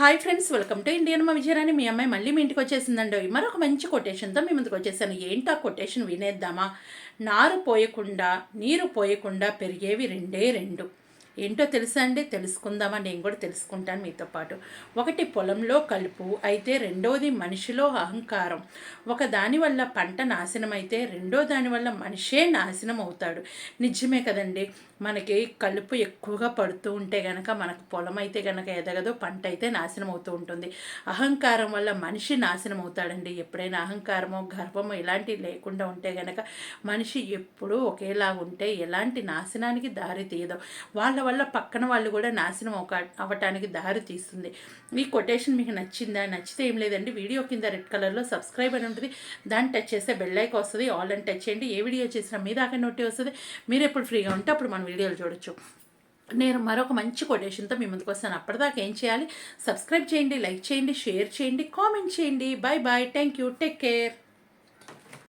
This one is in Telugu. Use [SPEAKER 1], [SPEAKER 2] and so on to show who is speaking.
[SPEAKER 1] Hi friends welcome to Indian మా విజయరాని మీ అమ్మాయి మళ్ళీ మీ ఇంటికి వచ్చేసిందండి. మరొక మంచి కొటేషన్తో మీ ముందుకు వచ్చేసాను. ఏంటి ఆ కొటేషన్ వినేద్దామా? నారు పోయకుండా నీరు పోయకుండా పెరిగేవి రెండే రెండు. ఏంటో తెలుసా అండి? తెలుసుకుందామా? నేను కూడా తెలుసుకుంటాను మీతో పాటు. ఒకటి పొలంలో కలుపు అయితే రెండోది మనిషిలో అహంకారం. ఒక దానివల్ల పంట నాశనం అయితే రెండో దానివల్ల మనిషే నాశనం అవుతాడు. నిజమే కదండి. మనకి కలుపు ఎక్కువగా పడుతూ ఉంటే గనక మనకు పొలం అయితే గనక ఎదగదు పంట అయితే నాశనం అవుతూ ఉంటుంది. అహంకారం వల్ల మనిషి నాశనం అవుతాడండి. ఎప్పుడైనా అహంకారమో గర్వమో ఇలాంటివి లేకుండా ఉంటే గనక మనిషి ఎప్పుడూ ఒకేలా ఉంటే ఎలాంటి నాశనానికి దారి తీయదు. వాళ్ళ వల్ల పక్కన వాళ్ళు కూడా నాశనం ఒక అవ్వటానికి దారి తీస్తుంది. ఈ కొటేషన్ మీకు నచ్చిందా? నచ్చితే ఏం లేదండి. వీడియో కింద రెడ్ కలర్లో సబ్స్క్రైబ్ అని ఉంటుంది. దాన్ని టచ్ చేస్తే బెల్లైక్ వస్తుంది. ఆల్ అని టచ్ చేయండి. ఏ వీడియో చేసినా మీ దాకా నోటి వస్తుంది. మీరు ఎప్పుడు ఫ్రీగా ఉంటే అప్పుడు మన వీడియోలు చూడొచ్చు. నేను మరొక మంచి కొటేషన్తో మీ ముందుకు వస్తాను. అప్పటిదాకా ఏం చేయాలి? సబ్స్క్రైబ్ చేయండి లైక్ చేయండి షేర్ చేయండి కామెంట్ చేయండి. Bye bye thank you. Take care.